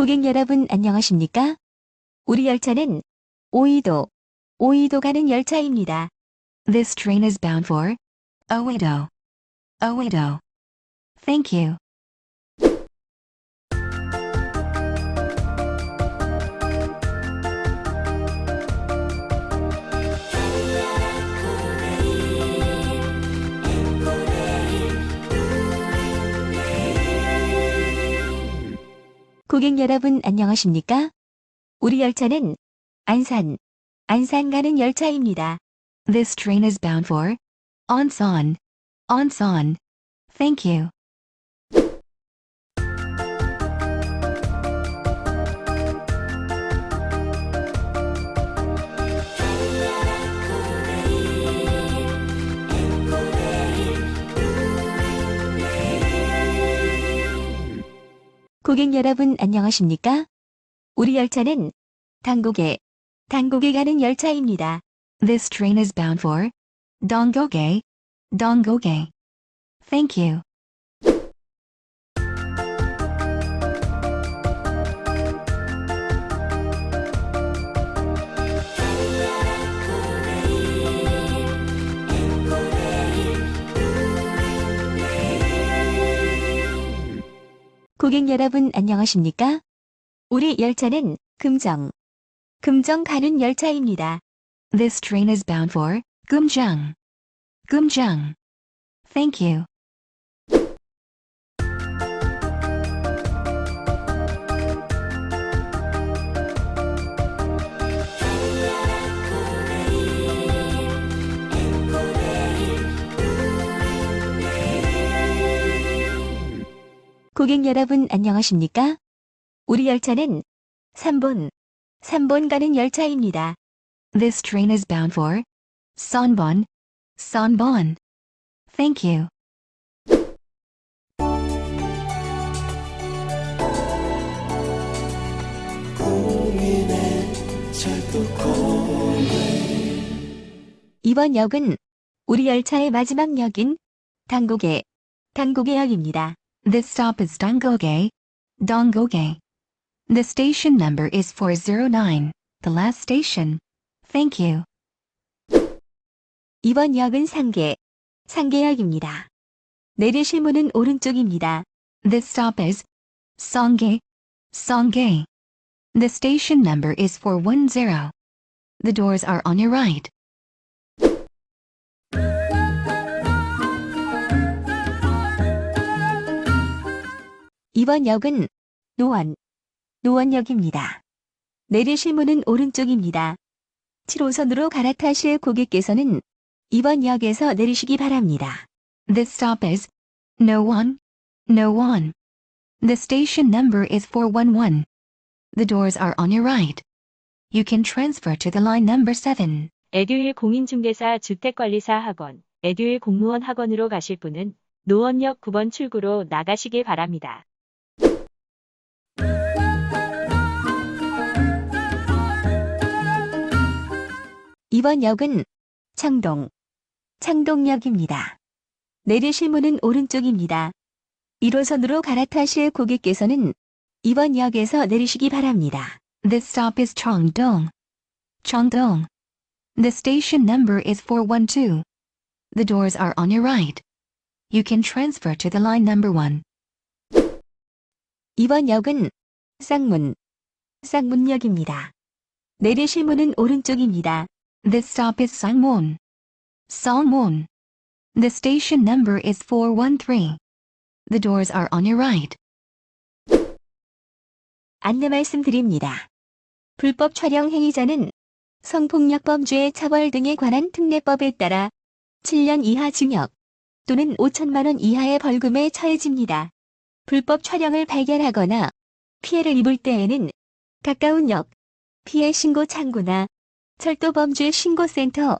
고객 여러분 안녕하십니까? 우리 열차는 오이도, 오이도 가는 열차입니다. This train is bound for Oedo, Oedo. Thank you. 고객 여러분 안녕하십니까? 우리 열차는 안산, 안산 가는 열차입니다. This train is bound for Onsan, Onsan. Thank you. 고객 여러분 안녕하십니까? 우리 열차는 당국에, 당국에 가는 열차입니다. This train is bound for Donggoge, Donggoge. Thank you. 고객 여러분 안녕하십니까? 우리 열차는 금정, 금정 가는 열차입니다. This train is bound for Kumjang, Kumjang. Thank you. 고객 여러분 안녕하십니까? 우리 열차는 3번, 3번 가는 열차입니다. This train is bound for Sonbon, Sonbon. Thank you. 이번 역은 우리 열차의 마지막 역인 당국의 당국의 역입니다. This stop is Donggoge, Donggoge. The station number is 409, the last station. Thank you. 이번 역은 상계, 상계역입니다. 내리실 문은 오른쪽입니다. This stop is Songge, Songge. The station number is 410. The doors are on your right. 이번 역은 노원, 노원역입니다. 내리실 문은 오른쪽입니다. 7호선으로 갈아타실 고객께서는 이번 역에서 내리시기 바랍니다. This stop is No One, No One. The station number is 411. The doors are on your right. You can transfer to the line number 7. 에듀윌 공인중개사 주택관리사 학원, 에듀윌 공무원 학원으로 가실 분은 노원역 9번 출구로 나가시길 바랍니다. 이번 역은 창동, 창동역입니다. 내리실 문은 오른쪽입니다. 1호선으로 갈아타실 고객께서는 이번 역에서 내리시기 바랍니다. This stop is Cheongdong. Cheongdong. The station number is 412. The doors are on your right. You can transfer to the line number 1. 이번 역은 쌍문, 쌍문역입니다. 내리실 문은 오른쪽입니다. This stop is Sangwon. Sangwon. The station number is 413. The doors are on your right. 안내 말씀드립니다. 불법 촬영 행위자는 성폭력 범죄 처벌 등에 관한 특례법에 따라 7년 이하 징역 또는 5천만 원 이하의 벌금에 처해집니다. 불법 촬영을 발견하거나 피해를 입을 때에는 가까운 역, 피해 신고 창구나 철도범죄 신고센터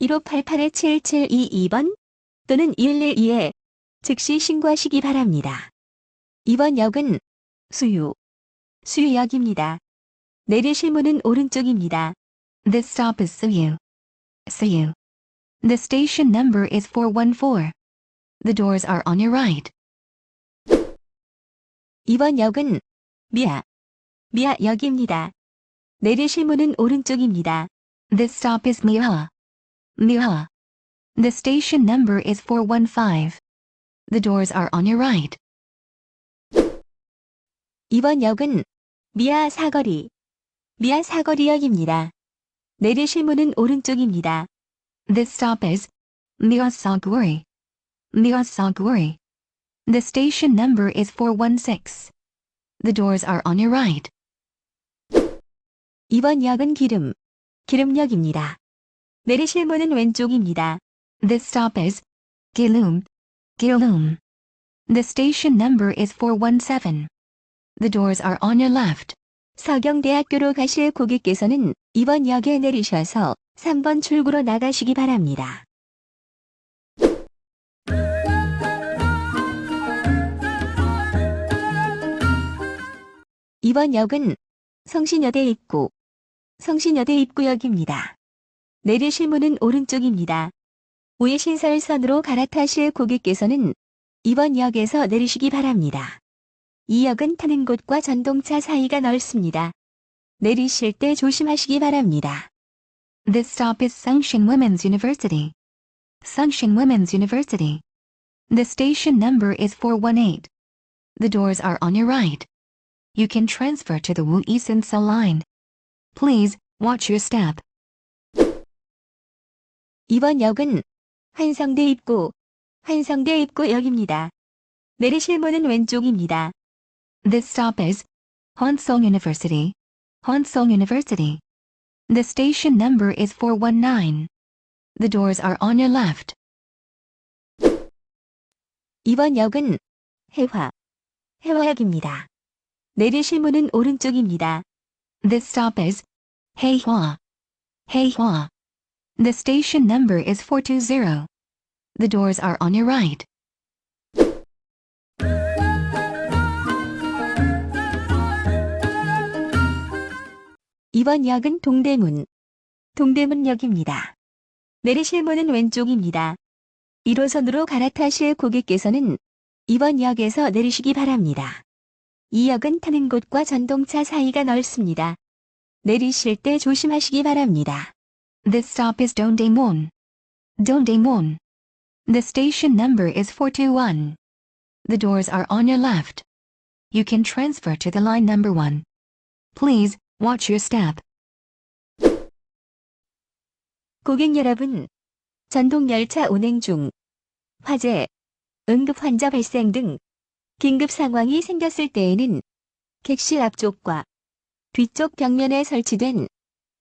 1588-7722번 또는 112에 즉시 신고하시기 바랍니다. 이번 역은 수유, 수유역입니다. 내리실 문은 오른쪽입니다. This stop is Suyu. Suyu. The station number is 414. The doors are on your right. 이번 역은 미아, 미아역입니다. 내리실 문은 오른쪽입니다. This stop is Miha. Miha. The station number is 415. The doors are on your right. 이번 역은 미아 사거리, 미아 사거리역입니다. 내리실 문은 오른쪽입니다. This stop is Miyasaguri. Miyasaguri. The station number is 416. The doors are on your right. 이번 역은 기름, 기름역입니다. 내리실 문은 왼쪽입니다. This stop is Gilum. Gilum. The station number is 417. The doors are on your left. 서경대학교로 가실 고객께서는 이번 역에 내리셔서 3번 출구로 나가시기 바랍니다. 이번 역은 성신여대 입구, 성신여대 입구역입니다. 내리실 문은 오른쪽입니다. 우회 신설선으로 갈아타실 고객께서는 이번 역에서 내리시기 바랍니다. 이 역은 타는 곳과 전동차 사이가 넓습니다. 내리실 때 조심하시기 바랍니다. This stop is Sungshin Women's University. Sungshin Women's University. The station number is 418. The doors are on your right. You can transfer to the Wu Cell line. Please, watch your step. 이번 역은 한성대 입구, 한성대 입구역입니다. 내리실 문은 왼쪽입니다. This stop is Honsong University. Honsong University. The station number is 419. The doors are on your left. 이번 역은 해화, 해화역입니다. 내리실 문은 오른쪽입니다. This stop is Heihua. Heihua. The station number is 420. The doors are on your right. 이번 역은 동대문, 동대문역입니다. 내리실 문은 왼쪽입니다. 1호선으로 갈아타실 고객께서는 이번 역에서 내리시기 바랍니다. 이 역은 타는 곳과 전동차 사이가 넓습니다. 내리실 때 조심하시기 바랍니다. This stop is Dongdaemun. Dongdaemun. The station number is 421. The doors are on your left. You can transfer to the line number 1. Please, watch your step. 고객 여러분, 전동 열차 운행 중 화재, 응급 환자 발생 등 긴급 상황이 생겼을 때에는 객실 앞쪽과 뒤쪽 벽면에 설치된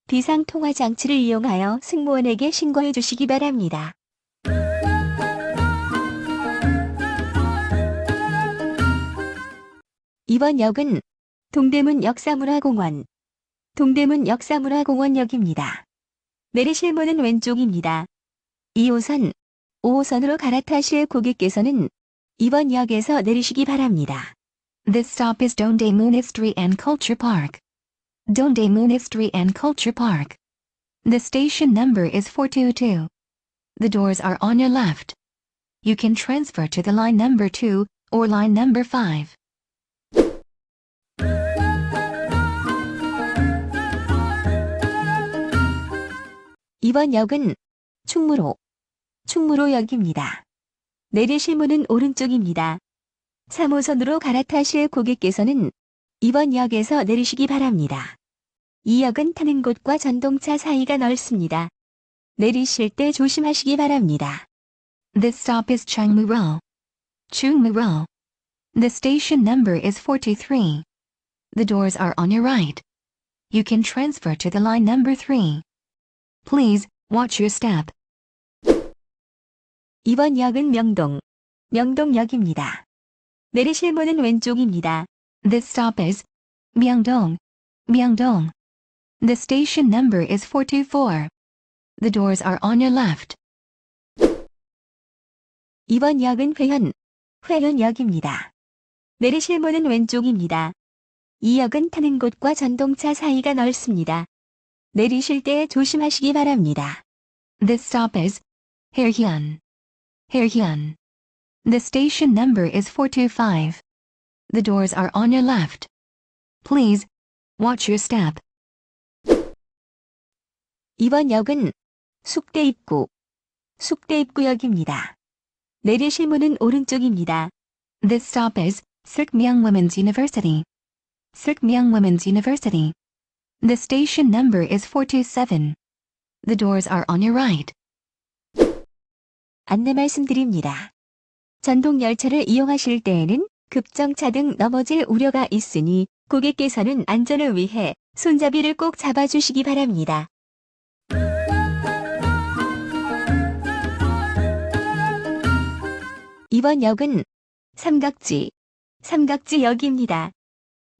비상 통화 장치를 이용하여 승무원에게 신고해 주시기 바랍니다. 이번 역은 동대문 역사문화공원, 동대문 역사문화공원역입니다. 내리실 문은 왼쪽입니다. 2호선, 5호선으로 갈아타실 고객께서는 이번 역에서 내리시기 바랍니다. This stop is Dongdaemun History and Culture Park. Dongdaemun History and Culture Park. The station number is 422. The doors are on your left. You can transfer to the line number 2 or line number 5. 이번 역은 충무로, 충무로역입니다. 내리실 문은 오른쪽입니다. 3호선으로 갈아타실 고객께서는 이번 역에서 내리시기 바랍니다. 이 역은 타는 곳과 전동차 사이가 넓습니다. 내리실 때 조심하시기 바랍니다. This stop is Changmuro. Chungmuro. The station number is 423. The doors are on your right. You can transfer to the line number 3. Please, watch your step. 이번 역은 명동, 명동역입니다. 내리실 문은 왼쪽입니다. This stop is Myeongdong. Myeongdong. The station number is 424. The doors are on your left. 이번 역은 회현, 회현역입니다. 내리실 문은 왼쪽입니다. 이 역은 타는 곳과 전동차 사이가 넓습니다. 내리실 때 조심하시기 바랍니다. This stop is Haehyun. Haehyun. The station number is 425. The doors are on your left. Please, watch your step. 이번 역은 숙대 입구, 숙대 입구역입니다. 내리실 문은 오른쪽입니다. This stop is Sirkmyeong Women's University. Sirkmyeong Women's University. The station number is 427. The doors are on your right. 안내 말씀드립니다. 전동 열차를 이용하실 때에는 급정차 등 넘어질 우려가 있으니 고객께서는 안전을 위해 손잡이를 꼭 잡아주시기 바랍니다. 이번 역은 삼각지, 삼각지역입니다.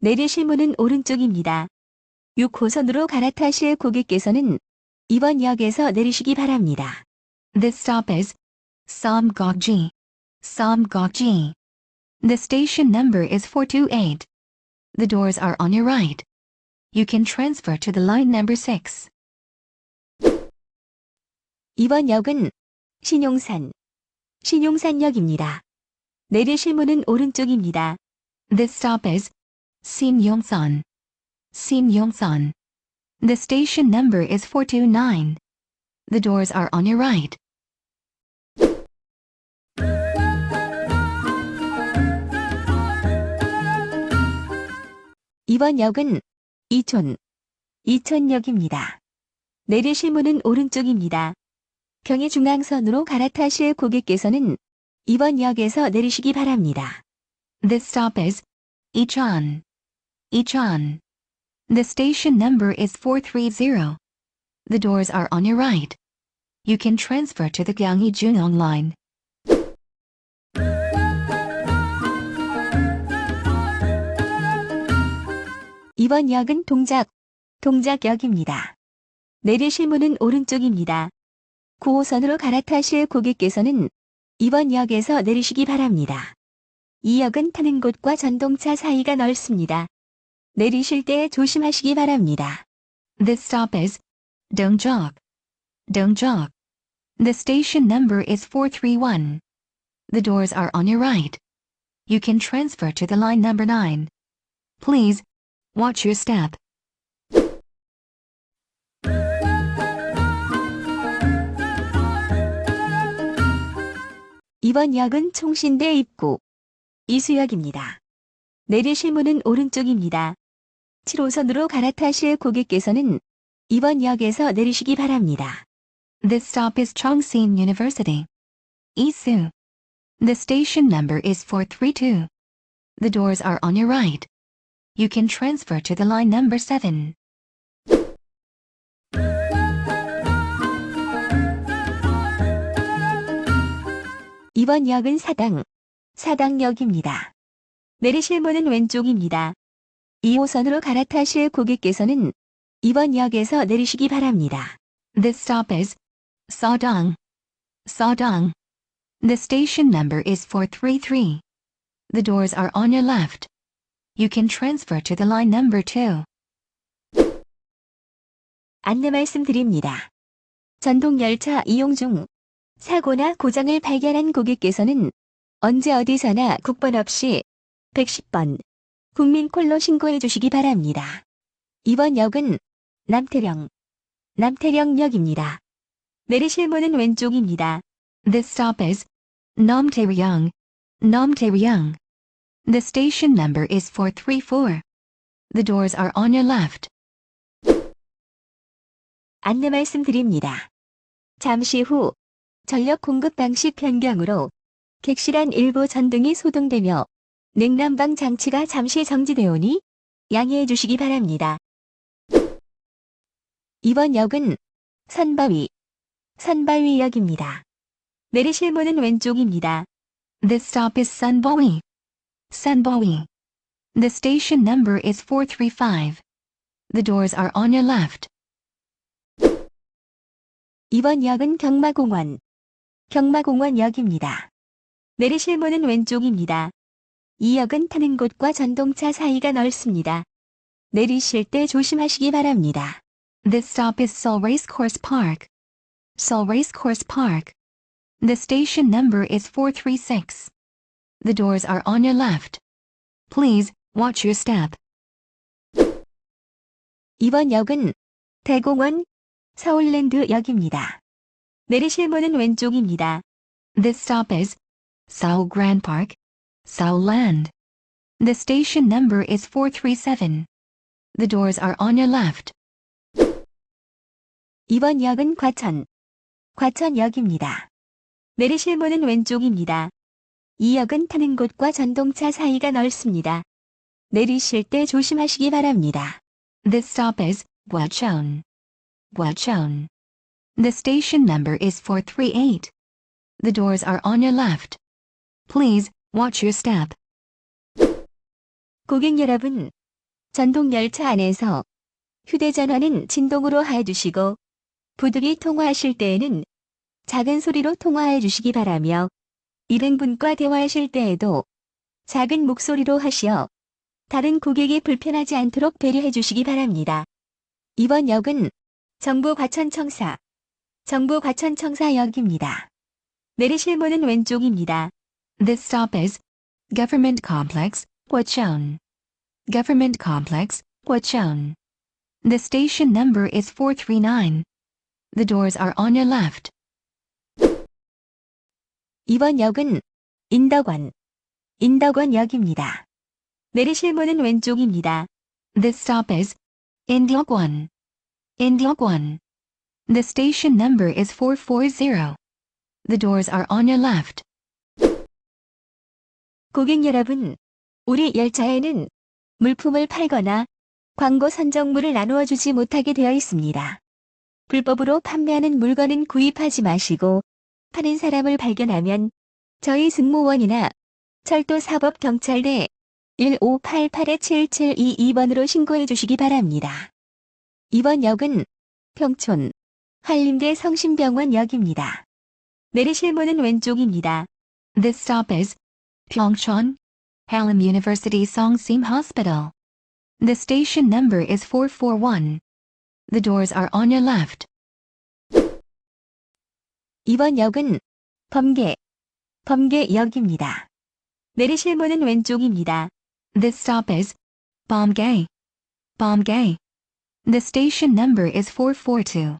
내리실 문은 오른쪽입니다. 6호선으로 갈아타실 고객께서는 이번 역에서 내리시기 바랍니다. This stop is Samgokji. Samgokji. The station number is 428. The doors are on your right. You can transfer to the line number 6. 이번 역은 신용산, 신용산역입니다. 내리실 문은 오른쪽입니다. This stop is Simyongsan. Simyongsan. The station number is 429. The doors are on your right. 이번 역은 이촌, 이촌역입니다. 내리실 문은 오른쪽입니다. 경의 중앙선으로 갈아타실 고객께서는 이번 역에서 내리시기 바랍니다. This stop is Ichon. Ichon. The station number is 430. The doors are on your right. You can transfer to the Gyeonggi Junong line. 이번 역은 동작, 동작역입니다. 내리실 문은 오른쪽입니다. 9호선으로 갈아타실 고객께서는 이번 역에서 내리시기 바랍니다. 이 역은 타는 곳과 전동차 사이가 넓습니다. 내리실 때 조심하시기 바랍니다. This stop is Dongjok. Dongjok. The station number is 431. The doors are on your right. You can transfer to the line number 9. Please, watch your step. 이번 역은 총신대 입구, 이수역입니다. 내리실 문은 오른쪽입니다. 7호선으로 갈아타실 고객께서는 이번 역에서 내리시기 바랍니다. This stop is Chongsin University. Isu. The station number is 432. The doors are on your right. You can transfer to the line number 7. 이번 역은 사당, 사당역입니다. 내리실 문은 왼쪽입니다. 2호선으로 갈아타실 고객께서는 이번 역에서 내리시기 바랍니다. This stop is Saudong. Saudong. The station number is 433. The doors are on your left. You can transfer to the line number 2. 안내 말씀드립니다. 전동열차 이용 중 사고나 고장을 발견한 고객께서는 언제 어디서나 국번 없이 110번 국민콜로 신고해 주시기 바랍니다. 이번 역은 남태령, 남태령역입니다. 내리실 문은 왼쪽입니다. This stop is Namtaeryong. The station number is 434. The doors are on your left. 안내 말씀드립니다. 잠시 후 전력 공급 방식 변경으로 객실안 일부 전등이 소동되며 냉난방 장치가 잠시 정지되오니 양해해 주시기 바랍니다. 이번 역은 선바위, 선바위역입니다. 내리실 문은 왼쪽입니다. This stop is Sunbowi. Sunbowi. The station number is 435. The doors are on your left. 이번 역은 경마공원, 경마공원역입니다. 내리실 문은 왼쪽입니다. 이 역은 타는 곳과 전동차 사이가 넓습니다. 내리실 때 조심하시기 바랍니다. This stop is Seoul Racecourse Park. Seoul Racecourse Park. The station number is 436. The doors are on your left. Please, watch your step. 이번 역은 대공원 서울랜드역입니다. 내리실 문은 왼쪽입니다. This stop is Seoul Grand Park, Seoul Land. The station number is 437. The doors are on your left. 이번 역은 과천, 과천역입니다. 내리실 문은 왼쪽입니다. 이 역은 타는 곳과 전동차 사이가 넓습니다. 내리실 때 조심하시기 바랍니다. This stop is Gwacheon. Gwacheon. The station number is 438. The doors are on your left. Please watch your step. 고객 여러분, 전동 열차 안에서 휴대전화는 진동으로 해두시고, 부득이 통화하실 때에는 작은 소리로 통화해 주시기 바라며, 일행분과 대화하실 때에도 작은 목소리로 하시어 다른 고객이 불편하지 않도록 배려해 주시기 바랍니다. 이번 역은 정부 과천청사, 정부 과천청사역입니다. 내리실 문은 왼쪽입니다. This stop is Government Complex, Gwacheon. Government Complex, Gwacheon. The station number is 439. The doors are on your left. 이번 역은 인덕원, 인덕원역입니다. 내리실 문은 왼쪽입니다. This stop is Indyokwan. Indyokwan. The station number is 440. The doors are on your left. 고객 여러분, 우리 열차에는 물품을 팔거나 광고 선정물을 나누어 주지 못하게 되어 있습니다. 불법으로 판매하는 물건은 구입하지 마시고 파는 사람을 발견하면 저희 승무원이나 철도사법경찰대 1588-7722번으로 신고해 주시기 바랍니다. 이번 역은 평촌 한림대 성심병원역입니다. 내리실 문은 왼쪽입니다. This stop is Pyeongchon, Hallam University Songsim Hospital. The station number is 441. The doors are on your left. 이번 역은 범계, 범계역입니다. 내리실 문은 왼쪽입니다. This stop is Bomgay. Bomgay. The station number is 442.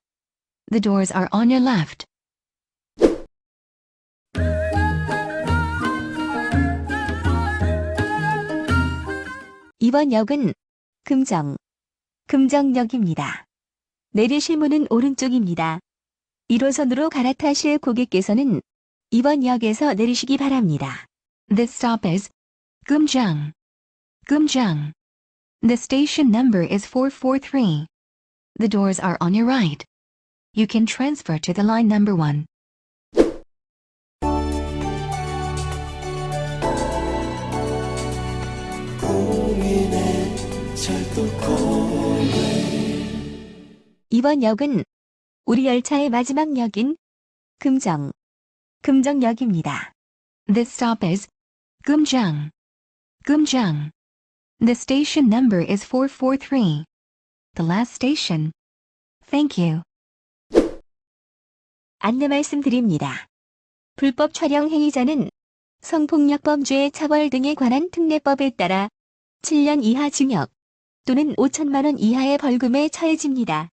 The doors are on your left. 이번 역은 금정, 금정역입니다. 내리실 문은 오른쪽입니다. 1호선으로 갈아타실 고객께서는 이번 역에서 내리시기 바랍니다. This stop is Gumjang. Gumjang. The station number is 443. The doors are on your right. You can transfer to the line number 1. 이번 역은 우리 열차의 마지막 역인 금정, 금정역입니다. This stop is Gumjang. The station number is 443. The last station. Thank you. 안내 말씀드립니다. 불법 촬영 행위자는 성폭력 범죄 처벌 등에 관한 특례법에 따라 7년 이하 징역 또는 5천만 원 이하의 벌금에 처해집니다.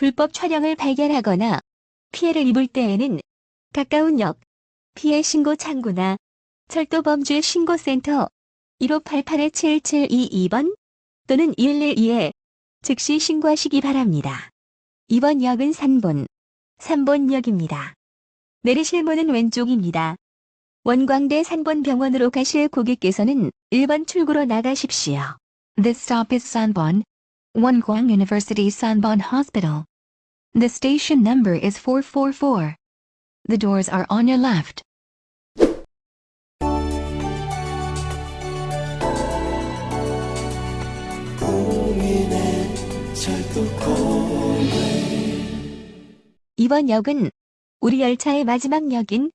불법 촬영을 발견하거나 피해를 입을 때에는 가까운 역, 피해 신고 창구나 철도범죄 신고센터 1588-7722번 또는 112에 즉시 신고하시기 바랍니다. 이번 역은 3번, 3번역입니다. 내리실 문은 왼쪽입니다. 원광대 산본병원으로 가실 고객께서는 1번 출구로 나가십시오. This stop is Sanbon. Wonkwang University Sanbon Hospital. The station number is 444. The doors are on your left. 이번 역은 우리 열차의 마지막 역인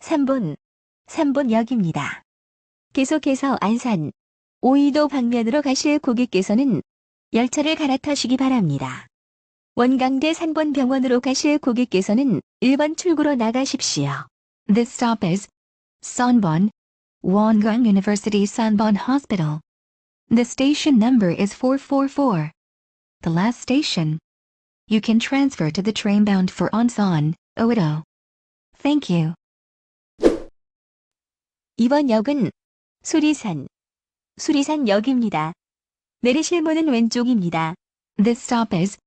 3번, 3번 역입니다. 계속해서 안산, 오이도 방면으로 가실 고객께서는 열차를 갈아타시기 바랍니다. 원광대 산본병원으로 가실 고객께서는 1번 출구로 나가십시오. This stop is Sanbon. Wongang University Sanbon Hospital. The station number is 444. The last station. You can transfer to the train bound for Onsan, Oedo. Thank you. 이번 역은 수리산, 수리산역입니다. 내리실 문은 왼쪽입니다. This stop is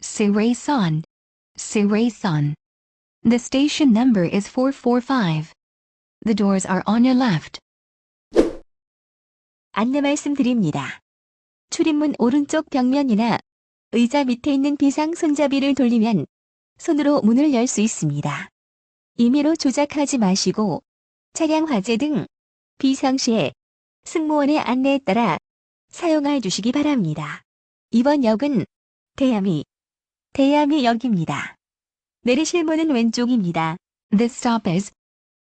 Surrey-san, Surrey-san. The station number is 445. The doors are on your left. 안내 말씀드립니다. 출입문 오른쪽 벽면이나 의자 밑에 있는 비상 손잡이를 돌리면 손으로 문을 열 수 있습니다. 임의로 조작하지 마시고 차량 화재 등 비상시에 승무원의 안내에 따라 사용해 주시기 바랍니다. 이번 역은 대야미, 대야미 역입니다. 내리실 문은 왼쪽입니다. This stop is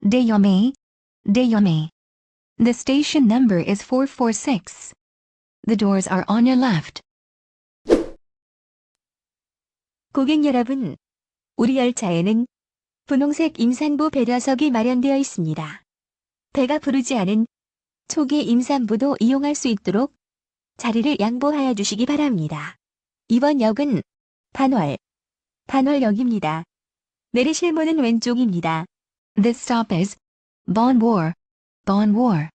Deyame, Deyame. The station number is 446. The doors are on your left. 고객 여러분, 우리 열차에는 분홍색 임산부 배려석이 마련되어 있습니다. 배가 부르지 않은 초기 임산부도 이용할 수 있도록 자리를 양보하여 주시기 바랍니다. 이번 역은 반월, 반월역입니다. 내리실 문은 왼쪽입니다. This stop is Bon War, Bon War.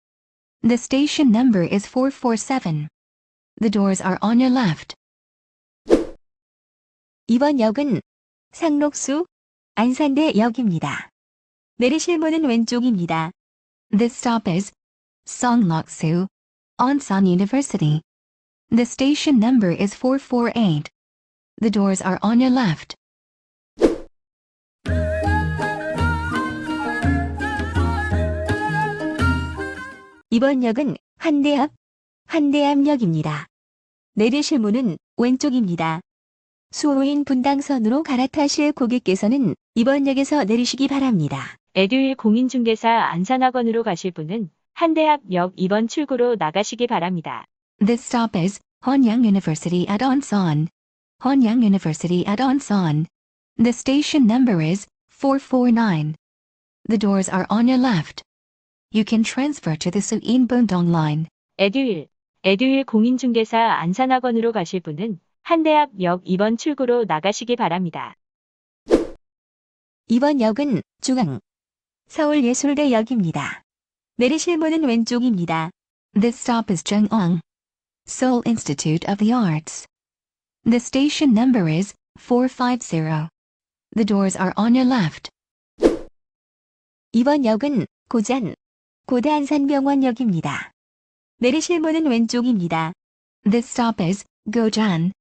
The station number is 447. The doors are on your left. 이번 역은 상록수, 안산대 역입니다. 내리실 문은 왼쪽입니다. This stop is Songloksu, Onsan University. The station number is 448. The doors are on your left. 이번 역은 한대앞, 한대암역입니다. 내리실 문은 왼쪽입니다. 수호인 분당선으로 갈아타실 고객께서는 이번 역에서 내리시기 바랍니다. 에듀윌 공인중개사 안산학원으로 가실 분은 한대앞 역 2번 출구로 나가시기 바랍니다. This stop is Honyang University at Onsan. Honyang University at Onsan. The station number is 449. The doors are on your left. You can transfer to the Suin Bundong line. 에듀윌, 에듀윌 공인중개사 안산학원으로 가실 분은 한대앞 역 2번 출구로 나가시기 바랍니다. 이번 역은 중앙, 서울예술대역입니다. 내리실 문은 왼쪽입니다. This stop is Zhengong, Seoul Institute of the Arts. The station number is 450. The doors are on your left. 이번 역은 고잔, 고대안산병원역입니다. 내리실 문은 왼쪽입니다. This stop is Gojan,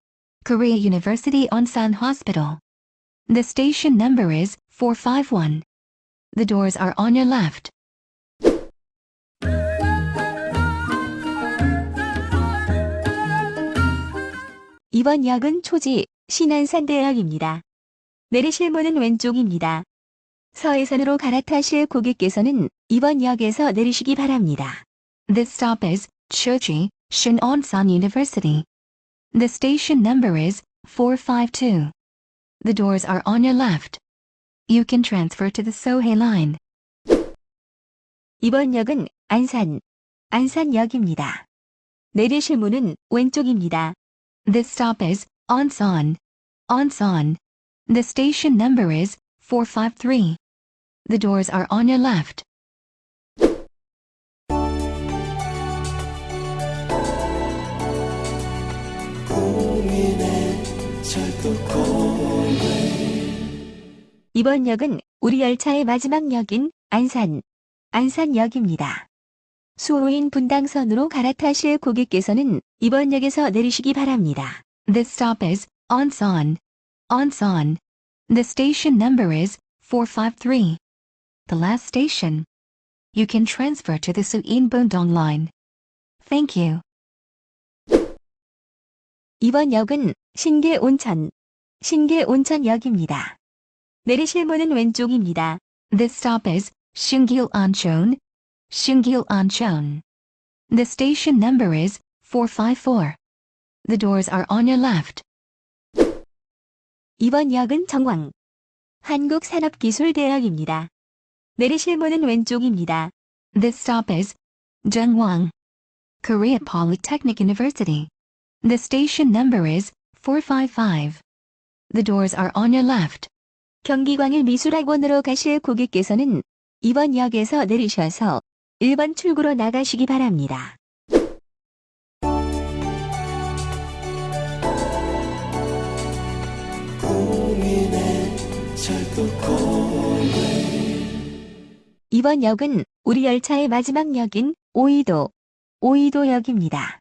Korea University Onsan Hospital. The station number is 451. The doors are on your left. 이번 역은 초지, 신안산대역입니다. 내리실 문은 왼쪽입니다. 서해선으로 갈아타실 고객께서는 이번 역에서 내리시기 바랍니다. This stop is Choji, Shinonsan University. The station number is 452. The doors are on your left. You can transfer to the Sohei line. 이번 역은 안산, 안산역입니다. 내리실 문은 왼쪽입니다. This stop is Onsan, Onsan. The station number is 453. The doors are on your left. 이번 역은 우리 열차의 마지막 역인 안산, 안산역입니다. 수호인 분당선으로 갈아타실 고객께서는 이번 역에서 내리시기 바랍니다. This stop is Onsan, Onsan. The station number is 453. The last station. You can transfer to the Suin Bundong line. Thank you. 이번 역은 신계 온천, 신계 온천역입니다. 내리실 문은 왼쪽입니다. This stop is Shingil Anchon, Shingil Anchon. The station number is 454. The doors are on your left. 이번 역은 정왕, 한국산업기술대학입니다. 내리실 문은 왼쪽입니다. This stop is Zhenghwang, Korea Polytechnic University. The station number is 455. The doors are on your left. 경기광일 미술학원으로 가실 고객께서는 이번 역에서 내리셔서 1번 출구로 나가시기 바랍니다. 이번 역은 우리 열차의 마지막 역인 오이도, 오이도역입니다.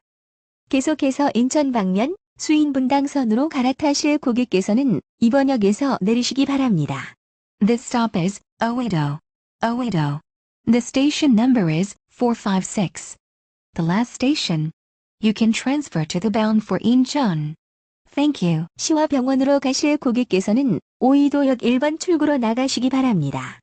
계속해서 인천 방면 수인분당선으로 갈아타실 고객께서는 이번 역에서 내리시기 바랍니다. This stop is Oedo. Oedo. The station number is 456. The last station. You can transfer to the bound for Incheon. Thank you. 시와 병원으로 가실 고객께서는 오이도역 1번 출구로 나가시기 바랍니다.